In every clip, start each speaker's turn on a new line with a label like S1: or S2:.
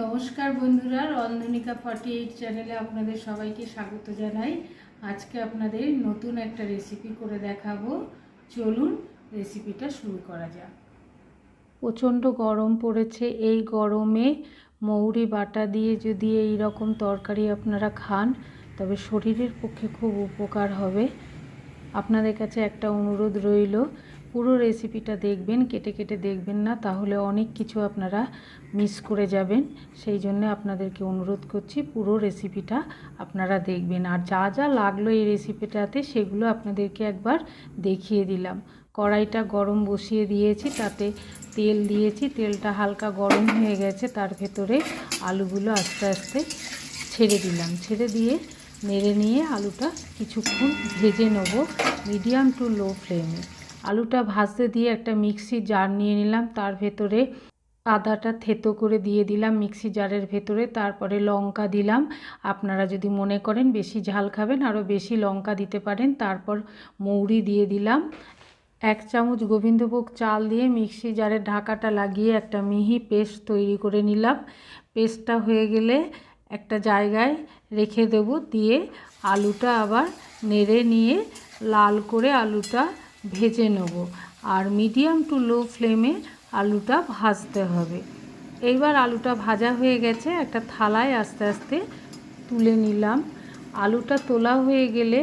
S1: নমস্কার বন্ধুরা, রন্ধনিকা forty eight চ্যানেলে আপনাদের সবাইকে স্বাগত জানাই। আজকে আপনাদের নতুন একটা রেসিপি করে দেখাবো। চলুন রেসিপিটা শুরু করা যাক। প্রচণ্ড গরম পড়েছে। এই গরমে মৌরি বাটা দিয়ে যদি এই রকম তরকারি আপনারা খান, তবে শরীরের পক্ষে খুব উপকার হবে। আপনাদের কাছে একটা অনুরোধ রইল পুরো রেসিপিটা দেখবেন, কেটে কেটে দেখবেন না, তাহলে অনেক কিছু আপনারা মিস করে যাবেন। সেই জন্য আপনাদেরকে অনুরোধ করছি, পুরো রেসিপিটা আপনারা দেখবেন। আর যা যা লাগল এই রেসিপিটাতে সেগুলো আপনাদেরকে একবার দেখিয়ে দিলাম। কড়াইটা গরম বসিয়ে দিয়েছি, তাতে তেল দিয়েছি। তেলটা হালকা গরম হয়ে গেছে, তার ভেতরে আলুগুলো আস্তে আস্তে ছেড়ে দিলাম। ছেড়ে দিয়ে নেড়ে নিয়ে আলুটা কিছুক্ষণ ভেজে নেব, মিডিয়াম টু লো ফ্লেমে। আলুটা ভাজতে দিয়ে একটা মিক্সি জার নিয়ে নিলাম, তার ভেতরে আদাটা থেতো করে দিয়ে দিলাম মিক্সি জারের ভেতরে, তারপরে লঙ্কা দিলাম। আপনারা যদি মনে করেন বেশি ঝাল খাবেন, আরও বেশি লঙ্কা দিতে পারেন, তারপর মৌরি দিয়ে দিলাম। এক চামচ গোবিন্দভোগ চাল দিয়ে মিক্সি জারের ঢাকাটা লাগিয়ে একটা মিহি পেস্ট তৈরি করে নিলাম। পেস্টটা হয়ে গেলে একটা জায়গায় রেখে দেব, দিয়ে আলুটা আবার নেড়ে নিয়ে লাল করে আলুটা ভেজে নেব আর মিডিয়াম টু লো ফ্লেমে আলুটা ভাজতে হবে। এইবার আলুটা ভাজা হয়ে গেছে, একটা থালায় আস্তে আস্তে তুলে নিলাম। আলুটা তোলা হয়ে গেলে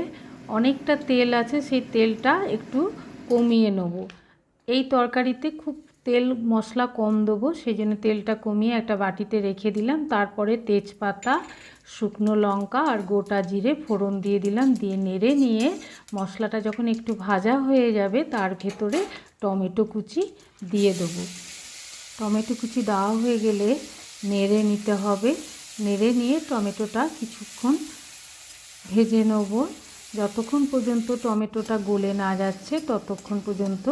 S1: অনেকটা তেল আছে, সেই তেলটা একটু কমিয়ে নেব। এই তরকারিতে খুব তেল মশলা কম দেবো সেই জন্য তেলটা কমিয়ে একটা বাটিতে রেখে দিলাম। তারপরে তেজপাতা, শুকনো লঙ্কা আর গোটা জিরে ফোড়ন দিয়ে দিলাম। দিয়ে নেড়ে নিয়ে মশলাটা যখন একটু ভাজা হয়ে যাবে, তার ভেতরে টমেটো কুচি দিয়ে দেবো। টমেটো কুচি দেওয়া হয়ে গেলে নেড়ে নিতে হবে। নেড়ে নিয়ে টমেটোটা কিছুক্ষণ ভেজে নেব। যতক্ষণ পর্যন্ত টমেটোটা গলে না যাচ্ছে, ততক্ষণ পর্যন্ত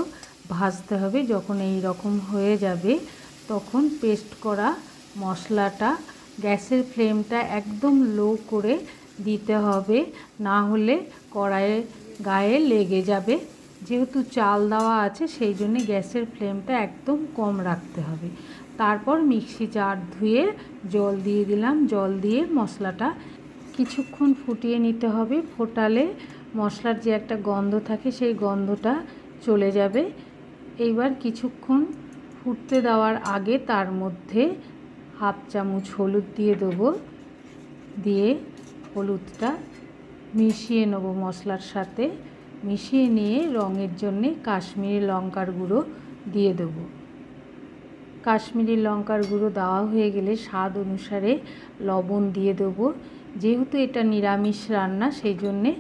S1: ভাজতে হবে, যখন এই রকম হয়ে যাবে, তখন পেস্ট করা মশলাটা গ্যাসের ফ্লেমটা একদম লো করে দিতে হবে, না হলে কড়াইয়ে গায়ে লেগে যাবে। যেহেতু চাল দেওয়া আছে, সেই জন্যে গ্যাসের ফ্লেমটা একদম কম রাখতে হবে। তারপর মিক্সি জার ধুয়ে জল দিয়ে দিলাম, জল দিয়ে মশলাটা কিছুক্ষণ ফুটিয়ে নিতে হবে। ফোটালে মশলার যে একটা গন্ধ থাকে, সেই গন্ধটা চলে যাবে। এইবার কিছুক্ষণ ফুটতে দেওয়ার আগে তার মধ্যে হাফ চামচ হলুদ দিয়ে দেবো। দিয়ে হলুদটা মিশিয়ে নেব মশলার সাথে। মিশিয়ে নিয়ে রঙের জন্যে কাশ্মীরি লঙ্কার গুঁড়ো দিয়ে দেবো। কাশ্মীরি লঙ্কার গুঁড়ো দেওয়া হয়ে গেলে স্বাদ অনুসারে লবণ দিয়ে দেবো। যেহেতু এটা নিরামিষ রান্না, সেই জন্যে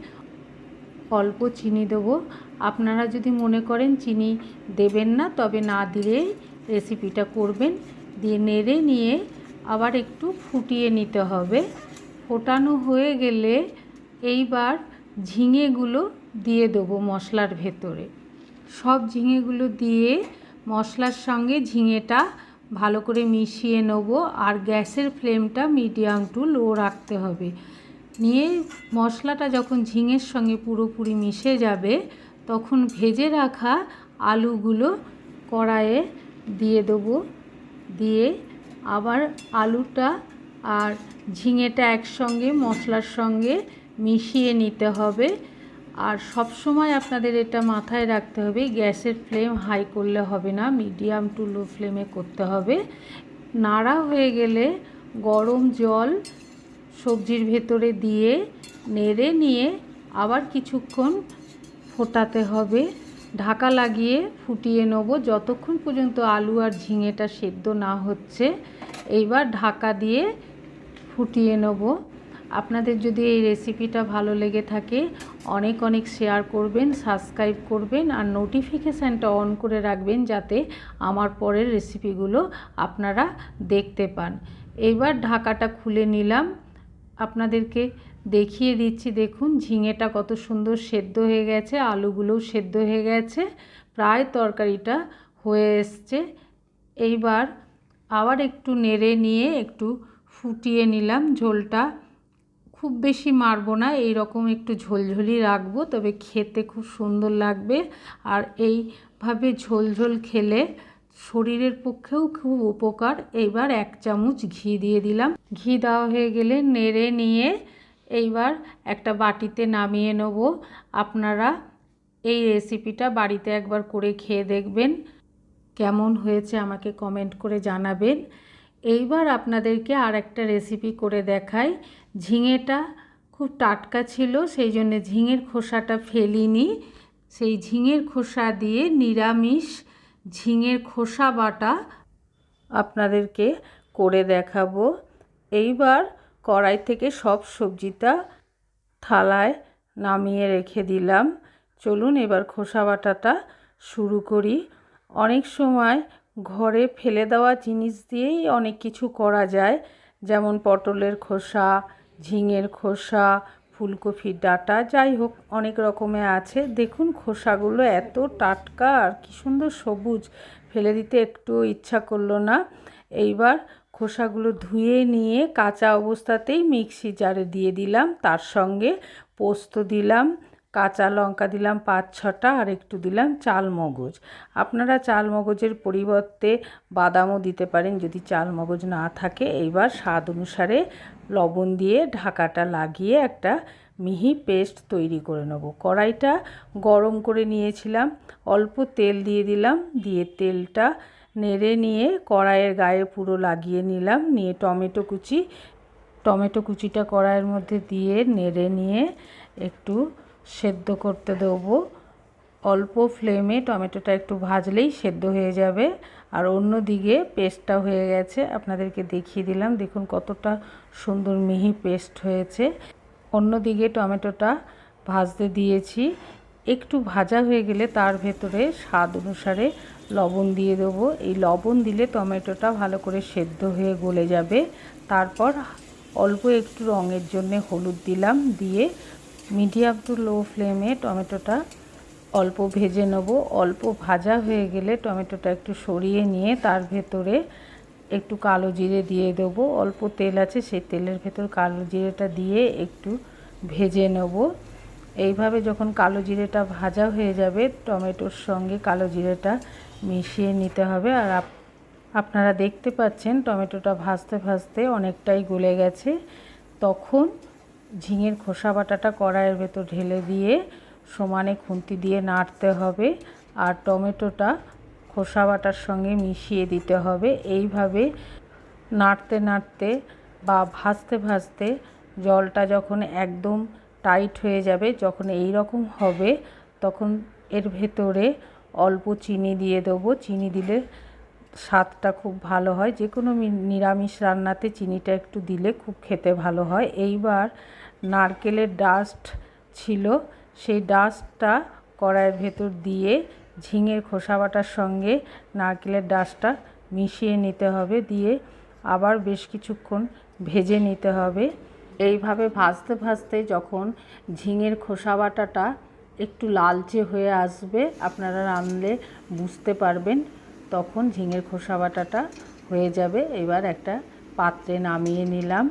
S1: অল্প চিনি দেবো। আপনারা যদি মনে করেন চিনি দেবেন না, তবে না দিলেই রেসিপিটা করবেন। দিয়ে নেড়ে নিয়ে আবার একটু ফুটিয়ে নিতে হবে। ফোটানো হয়ে গেলে এইবার ঝিঙেগুলো দিয়ে দেবো মশলার ভেতরে। সব ঝিঙেগুলো দিয়ে মশলার সঙ্গে ঝিঙেটা ভালো করে মিশিয়ে নেব। আর গ্যাসের ফ্লেমটা মিডিয়াম টু লো রাখতে হবে। নিয়ে মশলাটা যখন ঝিঙের সঙ্গে পুরোপুরি মিশে যাবে, তখন ভেজে রাখা আলুগুলো কড়াইয়ে দিয়ে দেবো। দিয়ে আবার আলুটা আর ঝিঙেটা একসঙ্গে মশলার সঙ্গে মিশিয়ে নিতে হবে। আর সব সময় আপনাদের এটা মাথায় রাখতে হবে, গ্যাসের ফ্লেম হাই করলে হবে না, মিডিয়াম টু লো ফ্লেমে করতে হবে। নাড়া হয়ে গেলে গরম জল সবজির ভেতরে দিয়ে নেড়ে নিয়ে আবার কিছুক্ষণ ফোটাতে হবে। ঢাকা লাগিয়ে ফুটিয়ে নেব। যতক্ষণ পর্যন্ত আলু আর ঝিঙেটা সেদ্ধ না হচ্ছে, এইবার ঢাকা দিয়ে ফুটিয়ে নেব। আপনাদের যদি এই রেসিপিটা ভালো লেগে থাকে, অনেক অনেক শেয়ার করবেন, সাবস্ক্রাইব করবেন আর নোটিফিকেশানটা অন করে রাখবেন যাতে আমার পরের রেসিপিগুলো আপনারা দেখতে পান। এইবার ঢাকাটা খুলে নিলাম। আপনাদেরকে দেখিয়ে দিচ্ছি। দেখুন, ঝিঙেটা কত সুন্দর সেদ্ধ হয়ে গেছে, আলুগুলোও সেদ্ধ হয়ে গেছে, প্রায় তরকারিটা হয়ে এসছে। এইবার আবার একটু নেড়ে নিয়ে একটু ফুটিয়ে নিলাম ঝোলটা। খুব বেশি মারবো না এই রকম একটু ঝোলঝোলি রাখব, তবে খেতে খুব সুন্দর লাগবে। আর এইভাবে ঝোল ঝোল খেলে শরীরের পক্ষেও খুব উপকার। এইবার এক চামচ ঘি দিয়ে দিলাম। ঘি দেওয়া হয়ে গেলে নেড়ে নিয়ে এইবার একটা বাটিতে নামিয়ে নেব। আপনারা এই রেসিপিটা বাড়িতে একবার করে খেয়ে দেখবেন। কেমন হয়েছে আমাকে কমেন্ট করে জানাবেন। এইবার আপনাদেরকে আর একটা রেসিপি করে দেখাই। ঝিঙেটা খুব টাটকা ছিল, সেই জন্য ঝিঙের খোসাটা ফেলিনি। সেই ঝিঙের খোসা দিয়ে নিরামিষ ঝিঙের খোসা বাটা আপনাদেরকে করে দেখাবো। এইবার কড়াই থেকে সব সবজিটা থালায় নামিয়ে রেখে দিলাম। চলুন এবার খোসা বাটাটা শুরু করি। অনেক সময় ঘরে ফেলে দেওয়া জিনিস দিয়েই অনেক কিছু করা যায়, যেমন পটলের খোসা, ঝিঙের খোসা ফুলকপির ডাটা, যাই হোক, অনেক রকমের আছে। দেখুন খোসাগুলো এত টাটকা, আর কী সুন্দর সবুজ। ফেলে দিতে একটু ইচ্ছা করল না। এইবার খোসাগুলো ধুয়ে নিয়ে কাঁচা অবস্থাতেই মিক্সি জারে দিয়ে দিলাম। তার সঙ্গে পোস্ত দিলাম। কাঁচা লঙ্কা দিলাম পাঁচ ছটা আর একটু দিলাম চাল মগজ। আপনারা চাল মগজের পরিবর্তে বাদামও দিতে পারেন যদি চাল মগজ না থাকে। এইবার স্বাদ অনুসারে লবণ দিয়ে ঢাকাটা লাগিয়ে একটা মিহি পেস্ট তৈরি করে নেব। কড়াইটা গরম করে নিয়েছিলাম, অল্প তেল দিয়ে দিলাম, দিয়ে তেলটা নেড়ে নিয়ে কড়াইয়ের গায়ে পুরো লাগিয়ে নিলাম। নিয়ে টমেটো কুচি, টমেটো কুচিটা কড়াইয়ের মধ্যে দিয়ে নেড়ে নিয়ে একটু সেদ্ধ করতে দেবো। অল্প ফ্লেমে টমেটোটা একটু ভাজলেই সেদ্ধ হয়ে যাবে। আর অন্য দিকে পেস্টটা হয়ে গেছে, আপনাদেরকে দেখিয়ে দিলাম। দেখুন কতটা সুন্দর মিহি পেস্ট হয়েছে। অন্য দিকে টমেটোটা ভাজতে দিয়েছি। একটু ভাজা হয়ে গেলে তার ভেতরে স্বাদ অনুসারে লবণ দিয়ে দেবো। এই লবণ দিলে টমেটোটা ভালো করে সেদ্ধ হয়ে গলে যাবে। তারপর অল্প একটু রঙের জন্য হলুদ দিলাম। দিয়ে মিডিয়াম টু লো ফ্লেমে টমেটোটা অল্প ভেজে নেব। অল্প ভাজা হয়ে গেলে টমেটোটা একটু সরিয়ে নিয়ে তার ভেতরে একটু কালো জিরে দিয়ে দেবো। অল্প তেল আছে, সেই তেলের ভেতর কালো জিরেটা দিয়ে একটু ভেজে নেব। এইভাবে যখন কালো জিরেটা ভাজা হয়ে যাবে, টমেটোর সঙ্গে কালো জিরেটা মিশিয়ে নিতে হবে। আর আপনারা দেখতে পাচ্ছেন, টমেটোটা ভাজতে ভাজতে অনেকটাই গলে গেছে। তখন ঝিঙের খোসা বাটাটা কড়াইয়ের ভেতর ঢেলে দিয়ে সমানে খুন্তি দিয়ে নাড়তে হবে আর টমেটোটা খোসা বাটার সঙ্গে মিশিয়ে দিতে হবে। এইভাবে নাড়তে নাড়তে বা ভাজতে ভাজতে জলটা যখন একদম টাইট হয়ে যাবে, যখন এই রকম হবে, তখন এর ভেতরে অল্প চিনি দিয়ে দেবো। চিনি দিলে স্বাদটা খুব ভালো হয়। যে কোনো নিরামিষ রান্নাতে চিনিটা একটু দিলে খুব খেতে ভালো হয়। এইবার নারকেলের ডাস্ট ছিল, সেই ডাস্টটা কড়াইয়ের ভেতর দিয়ে ঝিঙের খোসা বাটার সঙ্গে নারকেলের ডাস্টটা মিশিয়ে নিতে হবে। দিয়ে আবার বেশ কিছুক্ষণ ভেজে নিতে হবে। এইভাবে ভাজতে ভাজতে যখন ঝিঙের খোসা বাটাটা একটু লালচে হয়ে আসবে, আপনারা রানলে বুঝতে পারবেন। তখন ঝিঙের খোসা বাটাটা হয়ে যাবে। এবার একটা পাত্রে নামিয়ে নিলাম।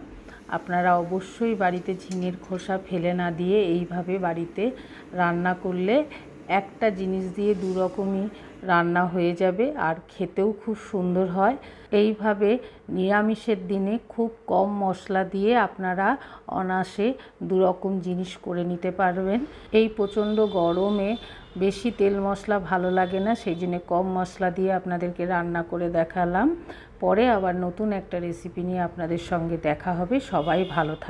S1: আপনারা অবশ্যই বাড়িতে ঝিঙের খোসা ফেলে না দিয়ে এইভাবে বাড়িতে রান্না করলে একটা জিনিস দিয়ে দু রকমই রান্না হয়ে যাবে আর খেতেও খুব সুন্দর হয়। এইভাবে নিরামিষের দিনে খুব কম মশলা দিয়ে আপনারা অনাসে দু রকম জিনিস করে নিতে পারবেন। এই প্রচণ্ড গরমে বেশি তেল মশলা ভালো লাগে না, সেই জন্য কম মশলা দিয়ে আপনাদেরকে রান্না করে দেখালাম। পরে আবার নতুন একটা রেসিপি নিয়ে আপনাদের সঙ্গে দেখা হবে। সবাই ভালো থাকবে